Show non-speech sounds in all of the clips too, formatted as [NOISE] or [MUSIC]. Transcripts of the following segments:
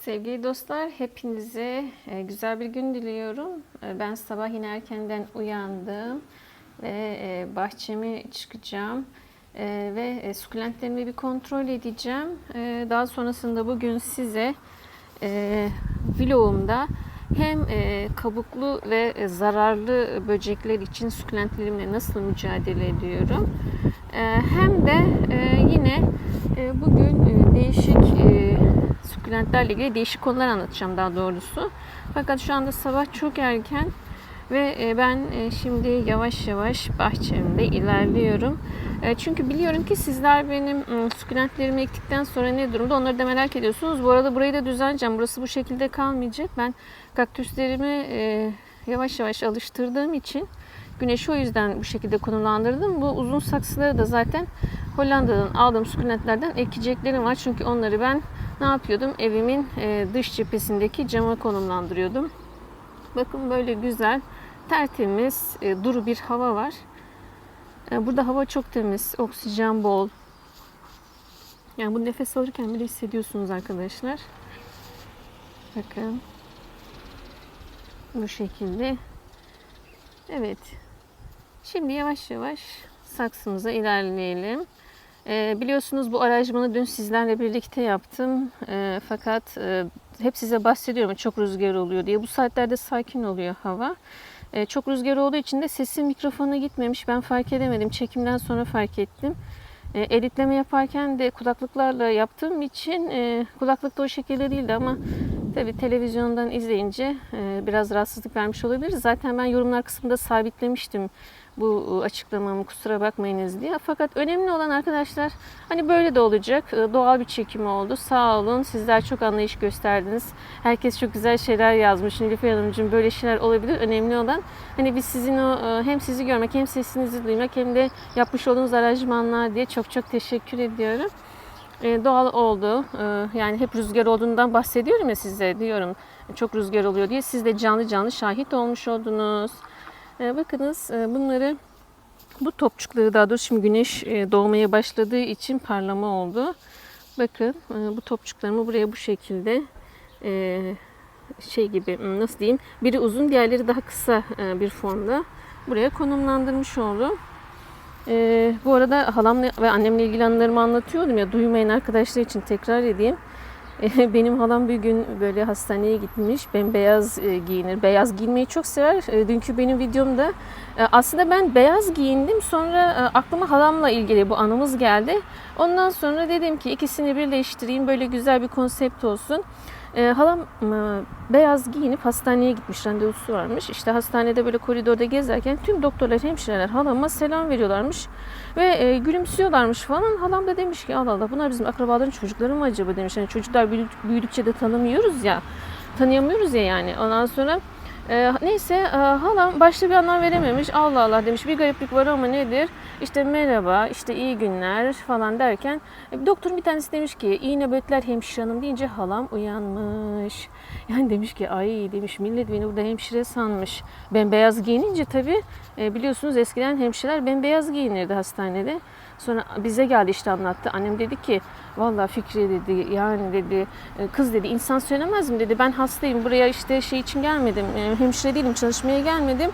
Sevgili dostlar, hepinize e, güzel bir gün diliyorum. E, Ben sabah yine erkenden uyandım ve e, bahçeme çıkacağım ve sukulentlerimi bir kontrol edeceğim. Daha sonrasında bugün size vlogumda hem kabuklu ve zararlı böcekler için sukulentlerimle nasıl mücadele ediyorum hem de yine bugün değişik e, sukulentlerle ilgili değişik konular anlatacağım daha doğrusu. Fakat şu anda sabah çok erken ve e, ben e, şimdi yavaş yavaş bahçemde ilerliyorum. E, Çünkü biliyorum ki sizler benim sukulentlerimi ektikten sonra ne durumda onları da merak ediyorsunuz. Bu arada burayı da düzenleyeceğim. Burası bu şekilde kalmayacak. Ben kaktüslerimi yavaş yavaş alıştırdığım için güneşi o yüzden bu şekilde konumlandırdım. Bu uzun saksıları da zaten Hollanda'dan aldığım sukulentlerden ekeceklerim var. Çünkü onları ben ne yapıyordum? Evimin e, dış cephesindeki cama konumlandırıyordum. Bakın böyle güzel, tertemiz, e, duru bir hava var. E, Burada hava çok temiz, oksijen bol. Yani bu nefes alırken bile hissediyorsunuz arkadaşlar. Bakın. Bu şekilde. Evet. Şimdi yavaş yavaş saksımıza ilerleyelim. Ee, biliyorsunuz bu aranjmanı dün sizlerle birlikte yaptım. Ee, fakat e, hep size bahsediyorum çok rüzgar oluyor diye. Bu saatlerde sakin oluyor hava. Ee, çok rüzgar olduğu için de sesim mikrofona gitmemiş. Ben fark edemedim. Çekimden sonra fark ettim. E, editleme yaparken de kulaklıklarla yaptığım için e, kulaklık da o şekilde değildi ama tabii televizyondan izleyince e, biraz rahatsızlık vermiş olabilir. Zaten ben yorumlar kısmında sabitlemiştim bu açıklamamı kusura bakmayınız diye. Fakat önemli olan arkadaşlar hani böyle de olacak. E, Doğal bir çekim oldu. Sağ olun. Sizler çok anlayış gösterdiniz. Herkes çok güzel şeyler yazmış. Nilüfer Hanımcığım böyle şeyler olabilir. Önemli olan hani biz sizin o e, hem sizi görmek hem sesinizi duymak hem de yapmış olduğunuz aranjmanlar diye çok çok teşekkür ediyorum. E, doğal oldu. E, yani hep rüzgar olduğundan bahsediyorum ya size diyorum. Çok rüzgar oluyor diye siz de canlı canlı şahit olmuş oldunuz. E, bakınız e, bunları bu topçukları daha doğrusu şimdi güneş e, doğmaya başladığı için parlama oldu. Bakın e, bu topçuklarımı buraya bu şekilde şey gibi hmm, nasıl diyeyim biri uzun diğerleri daha kısa bir formda buraya konumlandırmış oldum. E, bu arada halamla ve annemle ilgili anılarımı anlatıyordum ya duymayan arkadaşlar için tekrar edeyim. [LAUGHS] Benim halam bir gün böyle hastaneye gitmiş. Bembeyaz e, giyinir. Beyaz giyinmeyi çok sever. E, Dünkü benim videomda e, aslında ben beyaz giyindim. Sonra aklıma halamla ilgili bu anımız geldi. Ondan sonra dedim ki ikisini birleştireyim. Böyle güzel bir konsept olsun. Halam beyaz giyinip hastaneye gitmiş. Randevusu varmış. İşte hastanede böyle koridorda gezerken tüm doktorlar, hemşireler halama selam veriyorlarmış. Ve e, gülümsüyorlarmış falan. Halam da demiş ki Allah Allah bunlar bizim akrabaların çocukları mı acaba demiş. Hani çocuklar büyüdük- büyüdükçe de tanımıyoruz ya. Tanıyamıyoruz ya yani. Ondan sonra e, neyse e, halam başta bir anlam verememiş. Allah Allah demiş bir gariplik var ama nedir? İşte merhaba, işte iyi günler falan derken e, doktorun bir tanesi demiş ki iyi nöbetler hemşire hanım deyince halam uyanmış. [LAUGHS] Yani demiş ki ay demiş millet beni burada hemşire sanmış. Ben beyaz giyinince tabii e, biliyorsunuz eskiden hemşireler bembeyaz giyinirdi hastanede. Sonra bize geldi işte anlattı. Annem dedi ki vallahi Fikri dedi yani dedi e, kız dedi insan söylemez mi dedi ben hastayım buraya işte şey için gelmedim e, hemşire değilim çalışmaya gelmedim.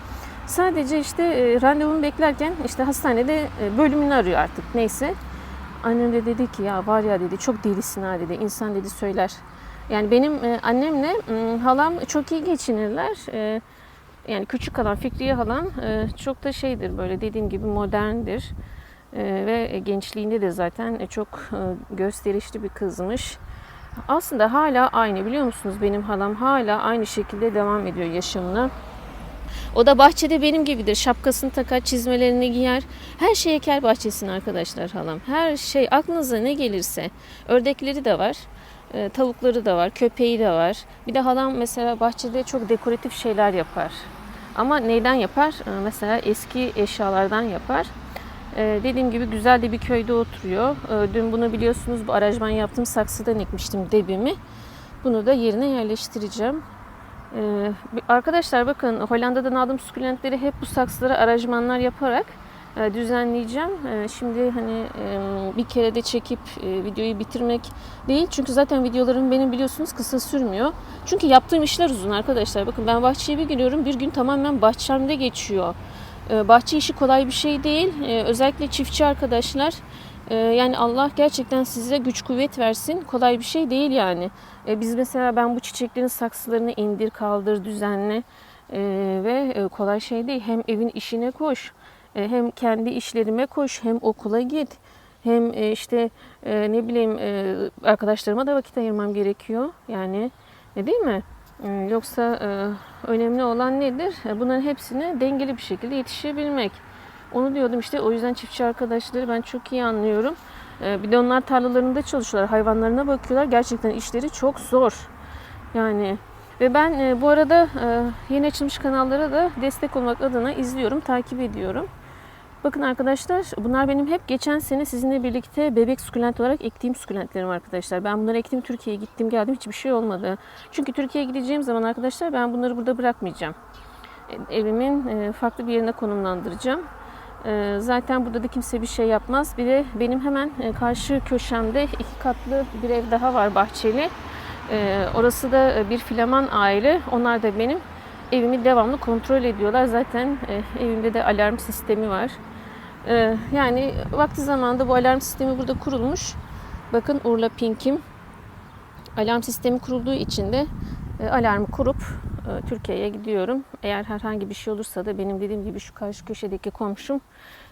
Sadece işte e, randevumu beklerken işte hastanede bölümünü arıyor artık neyse. Annem de dedi ki ya var ya dedi çok delisin ha dedi insan dedi söyler. Yani benim annemle halam çok iyi geçinirler. Yani küçük halam Fikriye halam e, çok da şeydir böyle dediğim gibi moderndir. E, ve gençliğinde de zaten e, çok e, gösterişli bir kızmış. Aslında hala aynı biliyor musunuz benim halam hala aynı şekilde devam ediyor yaşamına. O da bahçede benim gibidir. Şapkasını takar, çizmelerini giyer. Her şey eker bahçesine arkadaşlar halam. Her şey aklınıza ne gelirse. Ördekleri de var. e, Tavukları da var, köpeği de var. Bir de halam mesela bahçede çok dekoratif şeyler yapar. Ama neyden yapar? Mesela eski eşyalardan yapar. E, dediğim gibi güzel de bir köyde oturuyor. E, dün bunu biliyorsunuz bu aranjman yaptığım saksıdan ekmiştim debimi. Bunu da yerine yerleştireceğim. Ee, arkadaşlar bakın Hollanda'dan aldığım sukulentleri hep bu saksılara aranjmanlar yaparak e, düzenleyeceğim. Şimdi hani bir kere de çekip e, videoyu bitirmek değil. Çünkü zaten videolarım benim biliyorsunuz kısa sürmüyor. Çünkü yaptığım işler uzun arkadaşlar. Bakın ben bahçeye bir giriyorum. Bir gün tamamen bahçemde geçiyor. E, Bahçe işi kolay bir şey değil. E, Özellikle çiftçi arkadaşlar. e, Yani Allah gerçekten size güç kuvvet versin. Kolay bir şey değil yani. Biz mesela ben bu çiçeklerin saksılarını indir kaldır düzenle. Ve e, kolay şey değil. Hem evin işine koş. E, hem kendi işlerime koş, hem okula git, hem e, işte ne bileyim arkadaşlarıma da vakit ayırmam gerekiyor. Yani değil mi? E, Yoksa e, önemli olan nedir? E, Bunların hepsine dengeli bir şekilde yetişebilmek. Onu diyordum işte o yüzden çiftçi arkadaşları ben çok iyi anlıyorum. E, Bir de onlar tarlalarında çalışıyorlar, hayvanlarına bakıyorlar. Gerçekten işleri çok zor. Yani ve ben bu arada yeni açılmış kanallara da destek olmak adına izliyorum, takip ediyorum. Bakın arkadaşlar bunlar benim hep geçen sene sizinle birlikte bebek sukulent olarak ektiğim sukulentlerim arkadaşlar. Ben bunları ektim Türkiye'ye gittim geldim hiçbir şey olmadı. Çünkü Türkiye'ye gideceğim zaman arkadaşlar ben bunları burada bırakmayacağım. E, Evimin e, farklı bir yerine konumlandıracağım. E, Zaten burada da kimse bir şey yapmaz. Bir de benim hemen karşı köşemde iki katlı bir ev daha var bahçeli. Orası da bir Flaman aile. Onlar da benim evimi devamlı kontrol ediyorlar. Zaten evimde de alarm sistemi var. E, yani vakti zamanında bu alarm sistemi burada kurulmuş. Bakın Urla Pink'im. Alarm sistemi kurulduğu için de e, alarmı kurup e, Türkiye'ye gidiyorum. Eğer herhangi bir şey olursa da benim dediğim gibi şu karşı köşedeki komşum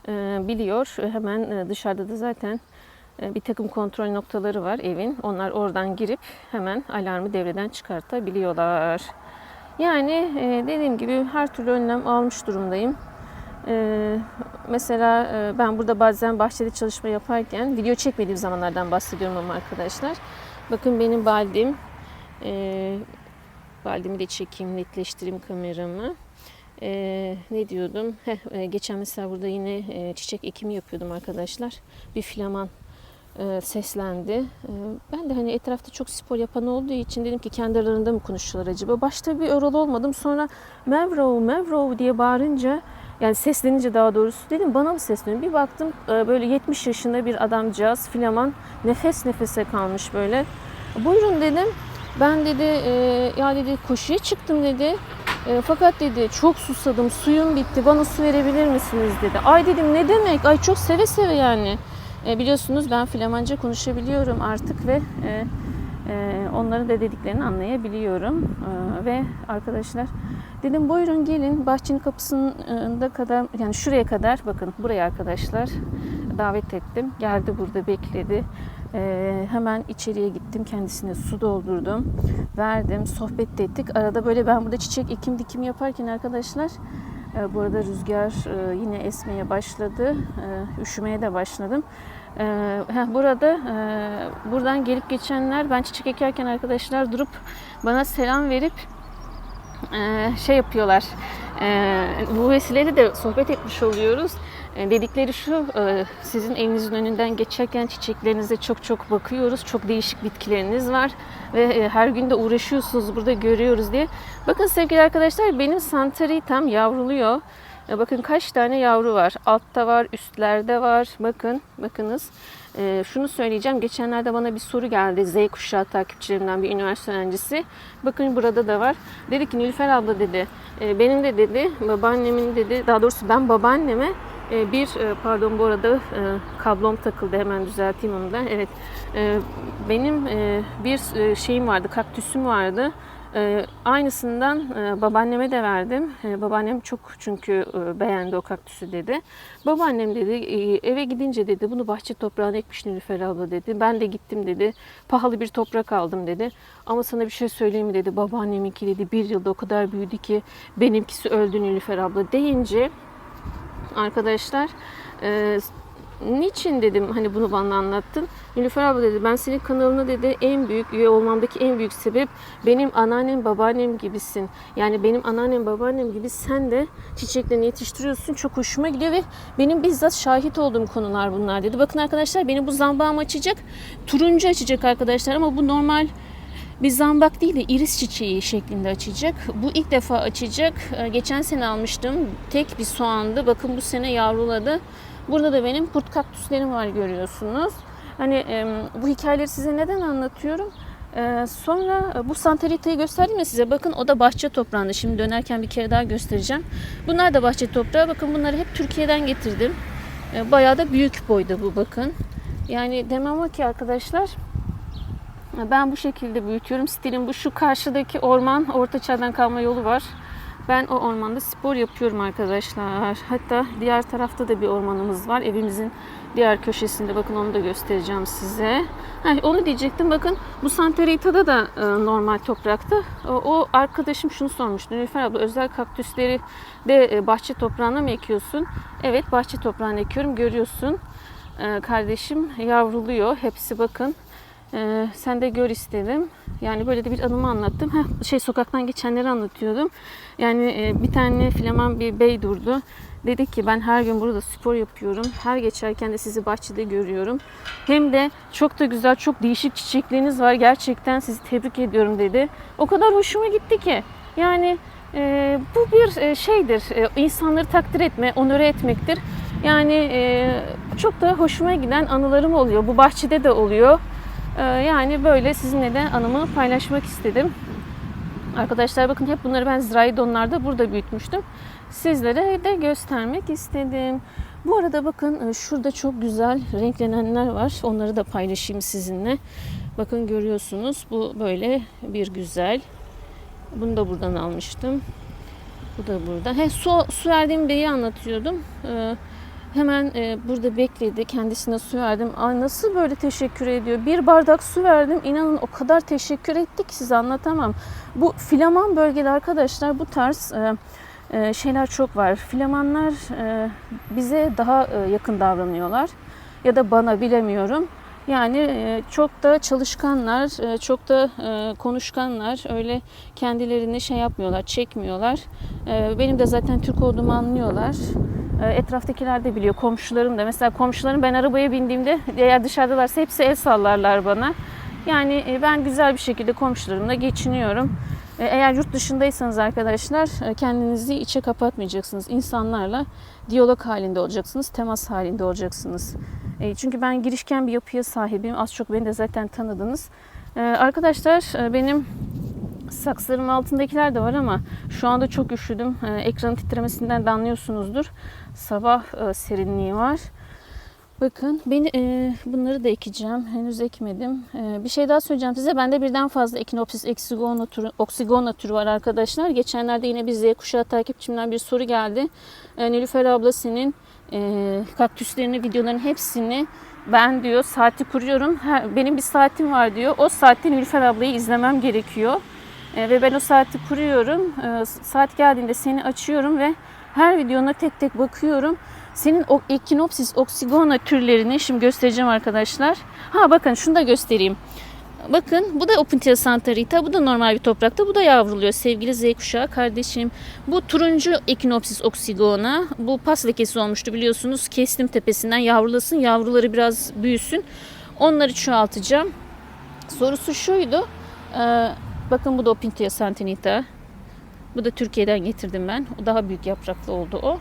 e, biliyor. Hemen dışarıda da zaten bir takım kontrol noktaları var evin. Onlar oradan girip hemen alarmı devreden çıkartabiliyorlar. Yani dediğim gibi her türlü önlem almış durumdayım. E, mesela e, ben burada bazen bahçede çalışma yaparken video çekmediğim zamanlardan bahsediyorum ama arkadaşlar. Bakın benim baldim. E, baldimi de çekeyim, netleştireyim kameramı. E, ne diyordum? Heh, e, geçen mesela burada yine e, çiçek ekimi yapıyordum arkadaşlar. Bir flaman e, seslendi. E, ben de hani etrafta çok spor yapan olduğu için dedim ki kendi aralarında mı konuşuyorlar acaba? Başta bir oralı olmadım. Sonra Mevro, Mevro diye bağırınca yani seslenince daha doğrusu dedim bana mı sesleniyor? Bir baktım e, böyle 70 yaşında bir adamcağız flaman nefes nefese kalmış böyle. Buyurun dedim. Ben dedi e, ya dedi koşuya çıktım dedi. E, fakat dedi çok susadım suyum bitti bana su verebilir misiniz dedi. Ay dedim ne demek ay çok seve seve yani. Biliyorsunuz ben Flamanca konuşabiliyorum artık ve e, onların da dediklerini anlayabiliyorum. E, ve arkadaşlar dedim buyurun gelin bahçenin kapısında kadar yani şuraya kadar bakın buraya arkadaşlar davet ettim. Geldi burada bekledi. E, hemen içeriye gittim kendisine su doldurdum. Verdim sohbet de ettik. Arada böyle ben burada çiçek ekim dikim yaparken arkadaşlar e, bu arada rüzgar e, yine esmeye başladı. E, üşümeye de başladım. E, heh, burada e, buradan gelip geçenler ben çiçek ekerken arkadaşlar durup bana selam verip e, şey yapıyorlar. E, bu vesileyle de sohbet etmiş oluyoruz. E, dedikleri şu, e, sizin evinizin önünden geçerken çiçeklerinize çok çok bakıyoruz. Çok değişik bitkileriniz var ve e, her gün de uğraşıyorsunuz burada görüyoruz diye. Bakın sevgili arkadaşlar benim santari tam yavruluyor. E, Bakın kaç tane yavru var. Altta var, üstlerde var. Bakın, bakınız. E, şunu söyleyeceğim. Geçenlerde bana bir soru geldi. Z kuşağı takipçilerimden bir üniversite öğrencisi. Bakın burada da var. Dedi ki Nilüfer abla dedi. e, benim de dedi babaannemin dedi. Daha doğrusu ben babaanneme e, bir e, pardon bu arada kablom takıldı. Hemen düzelteyim onu da. Evet. Benim bir şeyim vardı. Kaktüsüm vardı. Ee, aynısından e, babaanneme de verdim. E, babaannem çok çünkü e, beğendi o kaktüsü dedi. Babaannem dedi e, eve gidince dedi bunu bahçe toprağına ekmiş Nilüfer abla dedi. Ben de gittim dedi. Pahalı bir toprak aldım dedi. Ama sana bir şey söyleyeyim mi dedi. Babaanneminki dedi bir yılda o kadar büyüdü ki benimkisi öldü Nilüfer abla deyince arkadaşlar e, niçin dedim hani bunu bana anlattın. Nilüfer abla dedi ben senin kanalına dedi en büyük üye olmamdaki en büyük sebep benim anneannem babaannem gibisin. Yani benim anneannem babaannem gibi sen de çiçeklerini yetiştiriyorsun. Çok hoşuma gidiyor ve benim bizzat şahit olduğum konular bunlar dedi. Bakın arkadaşlar benim bu zambağım açacak. Turuncu açacak arkadaşlar ama bu normal bir zambak değil de iris çiçeği şeklinde açacak. Bu ilk defa açacak. Ee, Geçen sene almıştım. Tek bir soğandı. Bakın bu sene yavruladı. Burada da benim kurt kaktüslerim var görüyorsunuz. Hani em, bu hikayeleri size neden anlatıyorum? Ee, sonra e, bu santaritayı gösterdim ya size. Bakın o da bahçe toprağında. Şimdi dönerken bir kere daha göstereceğim. Bunlar da bahçe toprağı. Bakın bunları hep Türkiye'den getirdim. Ee, bayağı da büyük boyda bu bakın. Yani demem o ki arkadaşlar ben bu şekilde büyütüyorum. Stilim bu. Şu karşıdaki orman Orta Çağ'dan kalma yolu var. Ben o ormanda spor yapıyorum arkadaşlar. Hatta diğer tarafta da bir ormanımız var. Evimizin diğer köşesinde. Bakın onu da göstereceğim size. Ha, onu diyecektim. Bakın bu Santerita'da da e, normal toprakta. O, o arkadaşım şunu sormuştu. Nilüfer abla özel kaktüsleri de e, bahçe toprağına mı ekiyorsun? Evet bahçe toprağına ekiyorum. Görüyorsun. E, kardeşim yavruluyor. Hepsi bakın. Ee, sen de gör istedim. Yani böyle de bir anımı anlattım. Heh, şey sokaktan geçenleri anlatıyordum. Yani e, bir tane Flaman bir bey durdu. Dedi ki ben her gün burada spor yapıyorum. Her geçerken de sizi bahçede görüyorum. Hem de çok da güzel, çok değişik çiçekleriniz var. Gerçekten sizi tebrik ediyorum dedi. O kadar hoşuma gitti ki. Yani e, bu bir e, şeydir. E, insanları takdir etme, onore etmektir. Yani e, çok da hoşuma giden anılarım oluyor. Bu bahçede de oluyor. Ee, Yani böyle sizinle de anımı paylaşmak istedim. Arkadaşlar bakın hep bunları ben zirai donlarda burada büyütmüştüm. Sizlere de göstermek istedim. Bu arada bakın e, şurada çok güzel renklenenler var. Onları da paylaşayım sizinle. Bakın görüyorsunuz bu böyle bir güzel. Bunu da buradan almıştım. Bu da burada. He, su, su verdiğim beyi anlatıyordum. Ee, Hemen e, burada bekledi. Kendisine su verdim. Ay nasıl böyle teşekkür ediyor. Bir bardak su verdim. İnanın o kadar teşekkür etti ki size anlatamam. Bu filaman bölgede arkadaşlar bu tarz e, e, şeyler çok var. Filamanlar e, bize daha e, yakın davranıyorlar. Ya da bana bilemiyorum. Yani e, çok da çalışkanlar, e, çok da e, konuşkanlar. Öyle kendilerini şey yapmıyorlar, çekmiyorlar. Benim de zaten Türk olduğumu anlıyorlar. E, Etraftakiler de biliyor, komşularım da. Mesela komşularım ben arabaya bindiğimde eğer dışarıdalarsa hepsi el sallarlar bana. Yani e, ben güzel bir şekilde komşularımla geçiniyorum. E, Eğer yurt dışındaysanız arkadaşlar e, kendinizi içe kapatmayacaksınız. İnsanlarla diyalog halinde olacaksınız, temas halinde olacaksınız. Çünkü ben girişken bir yapıya sahibim. Az çok beni de zaten tanıdınız. Arkadaşlar benim saksılarım altındakiler de var ama şu anda çok üşüdüm. E, Ekranın titremesinden de anlıyorsunuzdur. Sabah e, serinliği var. Bakın beni e, bunları da ekeceğim. Henüz ekmedim. E, bir şey daha söyleyeceğim size. Bende birden fazla Echinopsis exigona türü, oxygona türü var arkadaşlar. Geçenlerde yine bir Z kuşağı takipçimden bir soru geldi. E, Nilüfer abla senin e, kaktüslerini, videoların hepsini ben diyor saati kuruyorum. Her, benim bir saatim var diyor. O saatte Nilüfer ablayı izlemem gerekiyor. E, ve ben o saati kuruyorum. E, saat geldiğinde seni açıyorum ve her videona tek tek bakıyorum. Senin o Echinopsis oxygona türlerini şimdi göstereceğim arkadaşlar. Ha bakın şunu da göstereyim. Bakın bu da Opuntia Santa Rita. Bu da normal bir toprakta. Bu da yavruluyor sevgili Z kuşağı kardeşim. Bu turuncu Echinopsis oxygona. Bu pas lekesi olmuştu biliyorsunuz. Kestim tepesinden yavrulasın. Yavruları biraz büyüsün. Onları çoğaltacağım. Sorusu şuydu. Ee, bakın bu da Opuntia Santinita. Bu da Türkiye'den getirdim ben. O daha büyük yapraklı oldu o.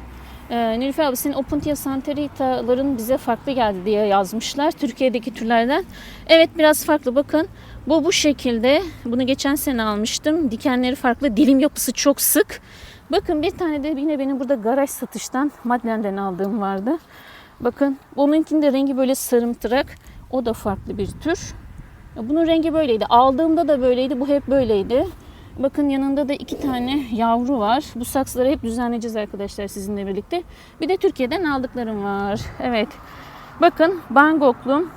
Ee, Nilüfer abi senin Opuntia Santerita'ların bize farklı geldi diye yazmışlar. Türkiye'deki türlerden. Evet biraz farklı bakın. Bu bu şekilde. Bunu geçen sene almıştım. Dikenleri farklı. Dilim yapısı çok sık. Bakın bir tane de yine benim burada garaj satıştan Madlen'den aldığım vardı. Bakın onunkinde rengi böyle sarımtırak. O da farklı bir tür. Bunun rengi böyleydi. Aldığımda da böyleydi. Bu hep böyleydi. Bakın yanında da iki tane yavru var. Bu saksıları hep düzenleyeceğiz arkadaşlar sizinle birlikte. Bir de Türkiye'den aldıklarım var. Evet. Bakın Bangoklum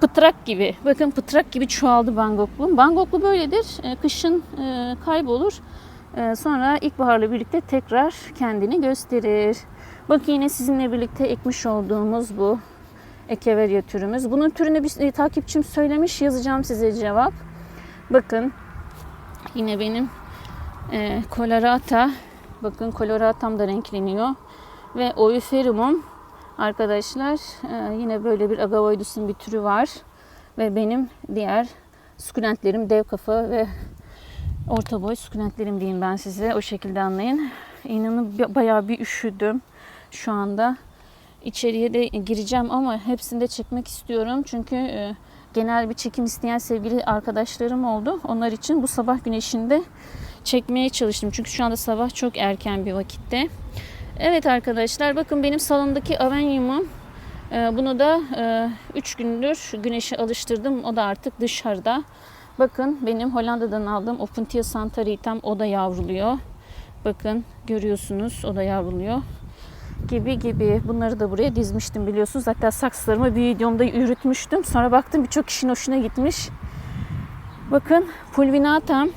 pıtrak gibi. Bakın pıtrak gibi çoğaldı Bangoklum. Bangoklu böyledir. E, Kışın e, kaybolur. E, Sonra ilkbaharla birlikte tekrar kendini gösterir. Bakın yine sizinle birlikte ekmiş olduğumuz bu Echeveria türümüz. Bunun türünü bir e, takipçim söylemiş. Yazacağım size cevap. Bakın Yine benim e, Colorata. Bakın Coloratam da renkleniyor. Ve Oiferumum arkadaşlar e, yine böyle bir Agavoidus'un bir türü var. Ve benim diğer sukulentlerim dev kafa ve orta boy sukulentlerim diyeyim ben size. O şekilde anlayın. İnanın bayağı bir üşüdüm şu anda. İçeriye de gireceğim ama hepsini de çekmek istiyorum. Çünkü e, genel bir çekim isteyen sevgili arkadaşlarım oldu. Onlar için bu sabah güneşinde çekmeye çalıştım. Çünkü şu anda sabah çok erken bir vakitte. Evet arkadaşlar bakın benim salondaki avenyumum. Ee, Bunu da 3 gündür güneşe alıştırdım. O da artık dışarıda. Bakın benim Hollanda'dan aldığım Opuntia Santaritam o da yavruluyor. Bakın görüyorsunuz o da yavruluyor. Gibi gibi bunları da buraya dizmiştim biliyorsunuz. Hatta saksılarımı bir videomda yürütmüştüm. Sonra baktım birçok kişinin hoşuna gitmiş. Bakın Pulvinatam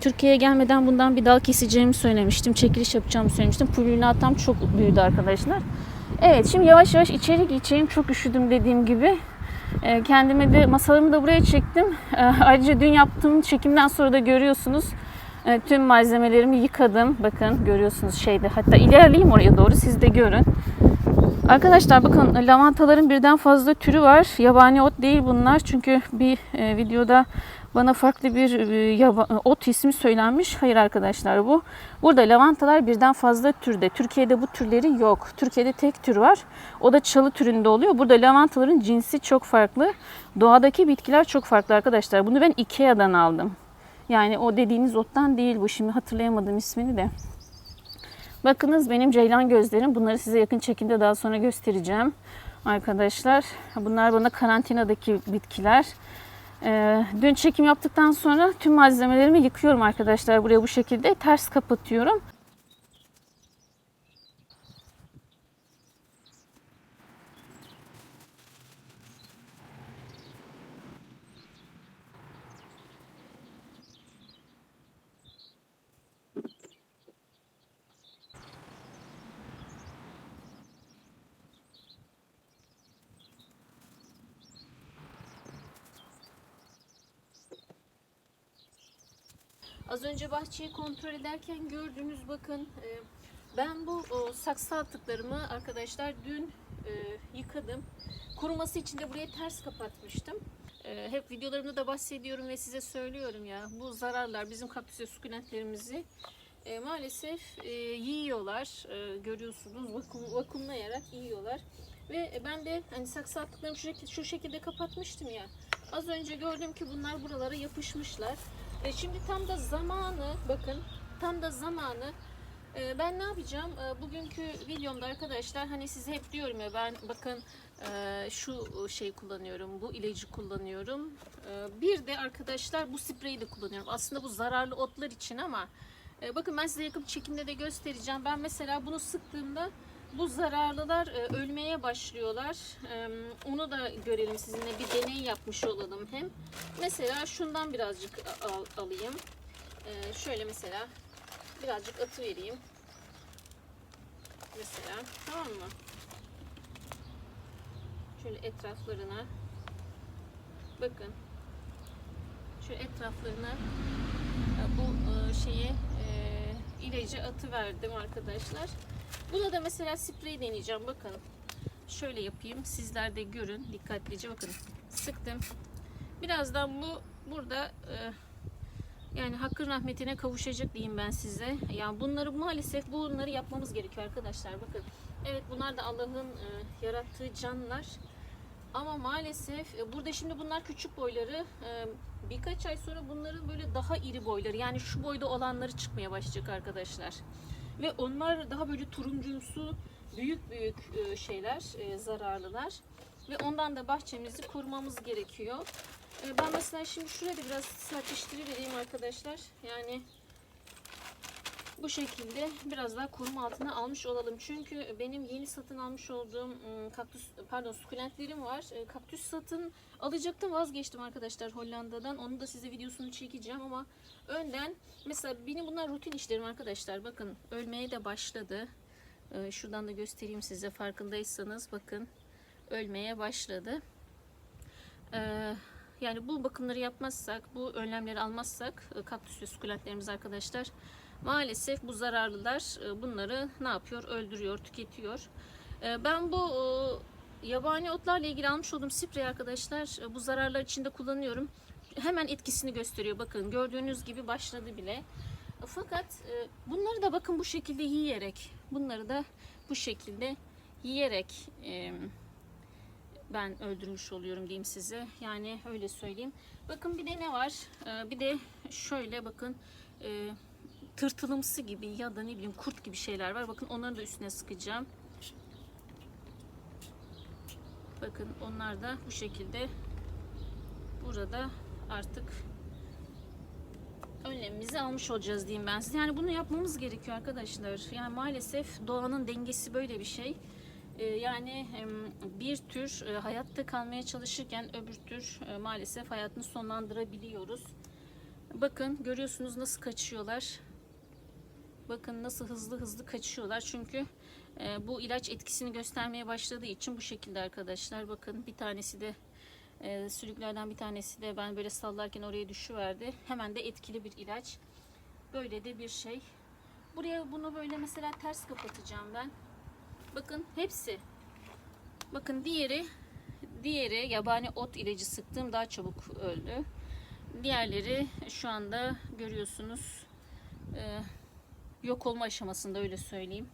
Türkiye'ye gelmeden bundan bir dal keseceğimi söylemiştim. Çekiliş yapacağımı söylemiştim. Pulvinatam çok büyüdü arkadaşlar. Evet şimdi yavaş yavaş içeri geçeyim. Çok üşüdüm dediğim gibi. Ee, Kendime de masalarımı da buraya çektim. Ee, Ayrıca dün yaptığım çekimden sonra da görüyorsunuz. E, Tüm malzemelerimi yıkadım. Bakın görüyorsunuz şeyde. Hatta ilerleyeyim oraya doğru siz de görün. Arkadaşlar bakın lavantaların birden fazla türü var. Yabani ot değil bunlar. Çünkü bir e, videoda bana farklı bir e, yaba- ot ismi söylenmiş. Hayır arkadaşlar bu. Burada lavantalar birden fazla türde. Türkiye'de bu türleri yok. Türkiye'de tek tür var. O da çalı türünde oluyor. Burada lavantaların cinsi çok farklı. Doğadaki bitkiler çok farklı arkadaşlar. Bunu ben Ikea'dan aldım. Yani o dediğiniz ottan değil bu. Şimdi hatırlayamadım ismini de. Bakınız benim ceylan gözlerim. Bunları size yakın çekimde daha sonra göstereceğim. Arkadaşlar bunlar bana karantinadaki bitkiler. Ee, dün çekim yaptıktan sonra tüm malzemelerimi yıkıyorum arkadaşlar. Buraya bu şekilde ters kapatıyorum. Az önce bahçeyi kontrol ederken gördüğünüz bakın e, ben bu saksı attıklarımı arkadaşlar dün e, yıkadım. Kuruması için de buraya ters kapatmıştım. E, hep videolarımda da bahsediyorum ve size söylüyorum ya bu zararlar bizim kaktüs ve sukulentlerimizi e, maalesef e, yiyorlar. Görüyorsunuz vakum, vakumlayarak yiyorlar. Ve ben de hani saksı attıklarımı şu şekilde kapatmıştım ya. Az önce gördüm ki bunlar buralara yapışmışlar. E, şimdi tam da zamanı bakın tam da zamanı. E, ben ne yapacağım? E, bugünkü videomda arkadaşlar hani size hep diyorum ya ben bakın e, şu şey kullanıyorum bu ilacı kullanıyorum. E, bir de arkadaşlar bu spreyi de kullanıyorum. Aslında bu zararlı otlar için ama e, bakın ben size yakın çekimde de göstereceğim. Ben mesela bunu sıktığımda bu zararlılar e, ölmeye başlıyorlar. E, onu da görelim sizinle bir deney yapmış olalım hem. Mesela şundan birazcık al- alayım. E, şöyle mesela birazcık atı vereyim. Mesela tamam mı? Şöyle etraflarına bakın. Şu etraflarına e, bu e, şeye e, ilacı atı verdim arkadaşlar. Buna da mesela sprey deneyeceğim. Bakın. Şöyle yapayım. Sizler de görün. Dikkatlice bakın. Sıktım. Birazdan bu burada e, yani hakkın rahmetine kavuşacak diyeyim ben size. Yani bunları maalesef bunları yapmamız gerekiyor arkadaşlar. Bakın. Evet bunlar da Allah'ın e, yarattığı canlar. Ama maalesef e, burada şimdi bunlar küçük boyları. E, birkaç ay sonra bunların böyle daha iri boyları yani şu boyda olanları çıkmaya başlayacak arkadaşlar. Ve onlar daha böyle turuncumsu büyük büyük e, şeyler, e, zararlılar. Ve ondan da bahçemizi korumamız gerekiyor. E, Ben mesela şimdi şuraya da biraz sertleştirivereyim arkadaşlar. Yani bu şekilde biraz daha koruma altına almış olalım. Çünkü benim yeni satın almış olduğum ım, kaktüs pardon sukulentlerim var. Kaktüs satın alacaktım vazgeçtim arkadaşlar Hollanda'dan. Onu da size videosunu çekeceğim ama önden mesela benim bunlar rutin işlerim arkadaşlar. Bakın ölmeye de başladı. Şuradan da göstereyim size farkındaysanız bakın ölmeye başladı. Yani bu bakımları yapmazsak, bu önlemleri almazsak e, kaktüs ve sukulentlerimiz arkadaşlar maalesef bu zararlılar e, bunları ne yapıyor? Öldürüyor, tüketiyor. E, Ben bu e, yabani otlarla ilgili almış olduğum sprey arkadaşlar bu zararlar içinde kullanıyorum. hemen etkisini gösteriyor. Bakın gördüğünüz gibi başladı bile. Fakat bunları da bakın bu şekilde yiyerek, bunları da bu şekilde yiyerek ben öldürmüş oluyorum diyeyim size. Yani öyle söyleyeyim. Bakın bir de ne var? Bir de şöyle bakın tırtılımsı gibi ya da ne bileyim kurt gibi şeyler var. Bakın onları da üstüne sıkacağım. Bakın onlar da bu şekilde burada artık önlemimizi almış olacağız diyeyim ben size. Yani bunu yapmamız gerekiyor arkadaşlar. Yani maalesef doğanın dengesi böyle bir şey. Ee, yani bir tür e, hayatta kalmaya çalışırken öbür tür e, maalesef hayatını sonlandırabiliyoruz. Bakın görüyorsunuz nasıl kaçıyorlar. Bakın nasıl hızlı hızlı kaçıyorlar. Çünkü e, bu ilaç etkisini göstermeye başladığı için bu şekilde arkadaşlar. Bakın bir tanesi de e, sülüklerden bir tanesi de ben böyle sallarken oraya düşüverdi. Hemen de etkili bir ilaç. Böyle de bir şey. Buraya bunu böyle mesela ters kapatacağım ben. Bakın hepsi. Bakın diğeri diğeri yabani ot ilacı sıktığım daha çabuk öldü. Diğerleri şu anda görüyorsunuz e, yok olma aşamasında öyle söyleyeyim.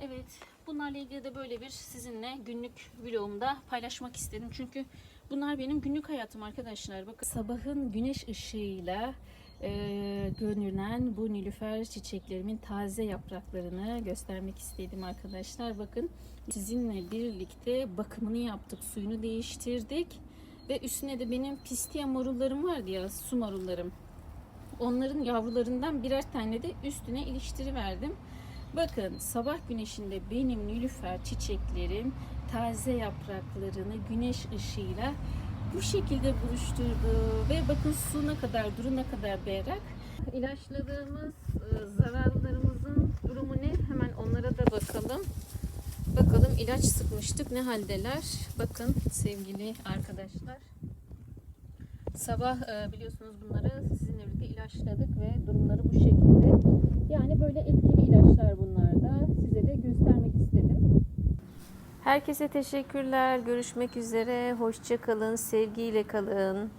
Evet, bunlarla ilgili de böyle bir sizinle günlük vlogumda paylaşmak istedim. Çünkü bunlar benim günlük hayatım arkadaşlar. Bakın sabahın güneş ışığıyla e, görünen bu nilüfer çiçeklerimin taze yapraklarını göstermek istedim arkadaşlar. Bakın sizinle birlikte bakımını yaptık, suyunu değiştirdik. Ve üstüne de benim pistia marullarım vardı ya, su marullarım. Onların yavrularından birer tane de üstüne iliştiriverdim. Bakın sabah güneşinde benim nilüfer çiçeklerim taze yapraklarını güneş ışığıyla bu şekilde buluşturdu. Ve bakın su ne kadar duru ne kadar berrak. İlaçladığımız e, zararlarımızın durumu ne? Hemen onlara da bakalım. Bakalım ilaç sıkmıştık. Ne haldeler? Bakın sevgili arkadaşlar. Sabah e, biliyorsunuz bunları sizinle birlikte ilaçladık ve durumları bu şekilde. Yani böyle etkili ilaçlar bunlar da. Size de göstermek istedim. Herkese teşekkürler. Görüşmek üzere. Hoşça kalın. Sevgiyle kalın.